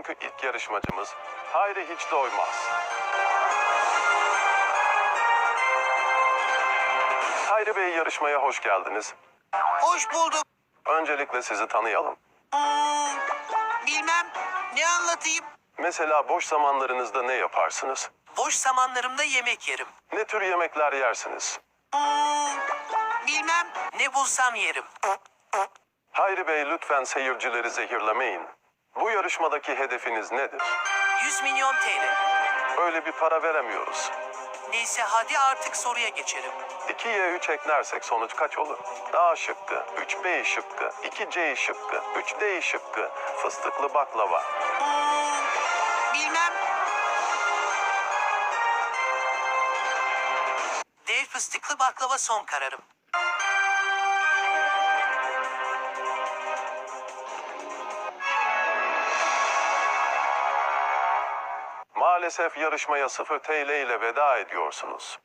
Bugünkü ilk yarışmacımız Hayri hiç doymaz. Hayri Bey yarışmaya hoş geldiniz. Hoş bulduk. Öncelikle sizi tanıyalım. Hmm, bilmem ne anlatayım. Mesela boş zamanlarınızda ne yaparsınız? Boş zamanlarımda yemek yerim. Ne tür yemekler yersiniz? Hmm, bilmem ne bulsam yerim. Hayri Bey lütfen seyircileri zehirlemeyin. Bu yarışmadaki hedefiniz nedir? 100 milyon TL. Öyle bir para veremiyoruz. Neyse hadi artık soruya geçelim. 2'ye 3 eklersek sonuç kaç olur? A şıkkı, 3B şıkkı, 2C şıkkı, 3D şıkkı, fıstıklı baklava. Hmm, bilmem. Dev fıstıklı baklava son kararım. Maalesef yarışmaya 0 TL ile veda ediyorsunuz.